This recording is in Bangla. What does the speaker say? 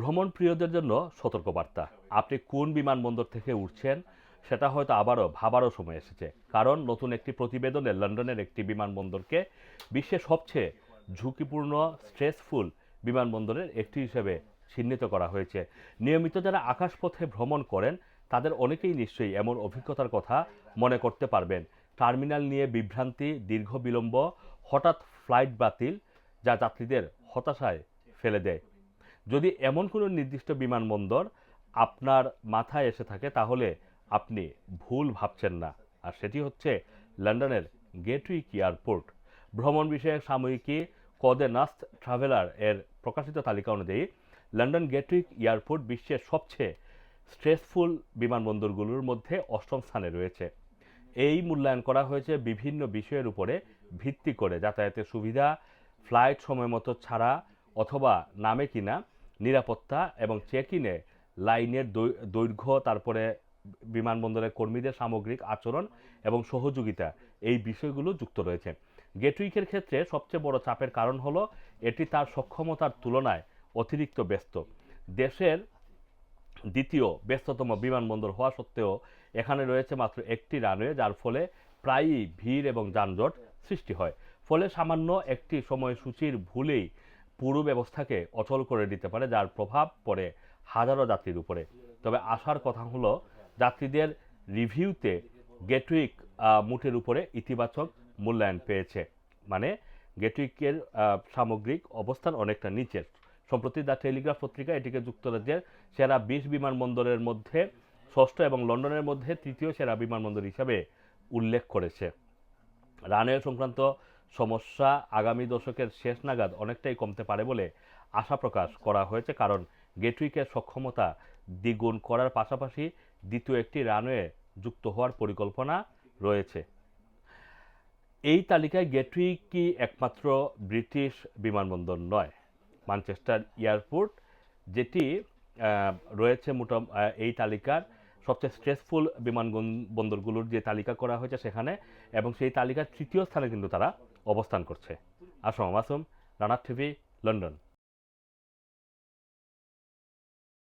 ভ্রমণ প্রিয়দের জন্য সতর্কবার্তা। আপনি কোন বিমানবন্দর থেকে উঠছেন, সেটা হয়তো আবারও ভাবারও সময় এসেছে। কারণ নতুন একটি প্রতিবেদনে লন্ডনের একটি বিমানবন্দরকে বিশ্বের সবচেয়ে ঝুঁকিপূর্ণ, স্ট্রেসফুল বিমানবন্দরের একটি হিসেবে চিহ্নিত করা হয়েছে। নিয়মিত যারা আকাশপথে ভ্রমণ করেন, তাদের অনেকেই নিশ্চয়ই এমন অভিজ্ঞতার কথা মনে করতে পারবেন। টার্মিনাল নিয়ে বিভ্রান্তি, দীর্ঘ বিলম্ব, হঠাৎ ফ্লাইট বাতিল, যা যাত্রীদের হতাশায় ফেলে দেয়। যদি এমন কোনো নির্দিষ্ট বিমানবন্দর আপনার মাথায় এসে থাকে, তাহলে আপনি ভুল ভাবছেন না। আর সেটি হচ্ছে লন্ডনের গেটউইক এয়ারপোর্ট। ভ্রমণ বিষয়ক সাময়িকী কদে নাস্ট ট্রাভেলার এর প্রকাশিত তালিকা অনুযায়ী, লন্ডন গেটউইক এয়ারপোর্ট বিশ্বের সবচেয়ে স্ট্রেসফুল বিমানবন্দরগুলোর মধ্যে অষ্টম স্থানে রয়েছে। এই মূল্যায়ন করা হয়েছে বিভিন্ন বিষয়ের উপরে ভিত্তি করে। যাতায়াতের সুবিধা, ফ্লাইট সময় মতো ছাড়া অথবা নামে কিনা, নিরাপত্তা এবং চেক ইনে লাইনের দৈর্ঘ্য, তারপরে বিমানবন্দরের কর্মীদের সামগ্রিক আচরণ এবং সহযোগিতা, এই বিষয়গুলো যুক্ত রয়েছে। গেটউইকের ক্ষেত্রে সবচেয়ে বড় চাপের কারণ হলো, এটি তার সক্ষমতার তুলনায় অতিরিক্ত ব্যস্ত। দেশের দ্বিতীয় ব্যস্ততম বিমানবন্দর হওয়া সত্ত্বেও, এখানে রয়েছে মাত্র একটি রানওয়ে, যার ফলে প্রায়ই ভিড় এবং যানজট সৃষ্টি হয়। ফলে সামান্য একটি সময়সূচির ভুলেই পুরো ব্যবস্থাকে অচল করে দিতে পারে, যার প্রভাব পড়ে হাজারো যাত্রীর উপরে। তবে আসার কথা হলো, যাত্রীদের রিভিউতে গেটউইক মুটের উপরে ইতিবাচক মূল্যায়ন পেয়েছে। মানে গেটউইকের সামগ্রিক অবস্থান অনেকটা নিচের। সম্প্রতি দ্য টেলিগ্রাফ পত্রিকা এটিকে যুক্তরাজ্যের সেরা বিশ বিমানবন্দরের মধ্যে, ষষ্ঠ এবং লন্ডনের মধ্যে তৃতীয় সেরা বিমানবন্দর হিসাবে উল্লেখ করেছে। রানওয়ে সংক্রান্ত সমস্যা আগামী দশকের শেষ নাগাদ অনেকটাই কমতে পারে বলে আশা প্রকাশ করা হয়েছে, কারণ গেটউইকের সক্ষমতা দ্বিগুণ করার পাশাপাশি দ্বিতীয় একটি রানওয়ে যুক্ত হওয়ার পরিকল্পনা রয়েছে। এই তালিকায় গেটউইক কি একমাত্র ব্রিটিশ বিমানবন্দর নয়, ম্যানচেস্টার এয়ারপোর্ট, যেটি রয়েছে মোটাম এই তালিকার সবচেয়ে স্ট্রেসফুল বিমানবন্দরগুলোর যে তালিকা করা হয়েছে সেখানে, এবং সেই তালিকার তৃতীয় স্থানে কিন্তু তারা অবস্থান করছে। আসম মাসুম রানার টিভি লন্ডন।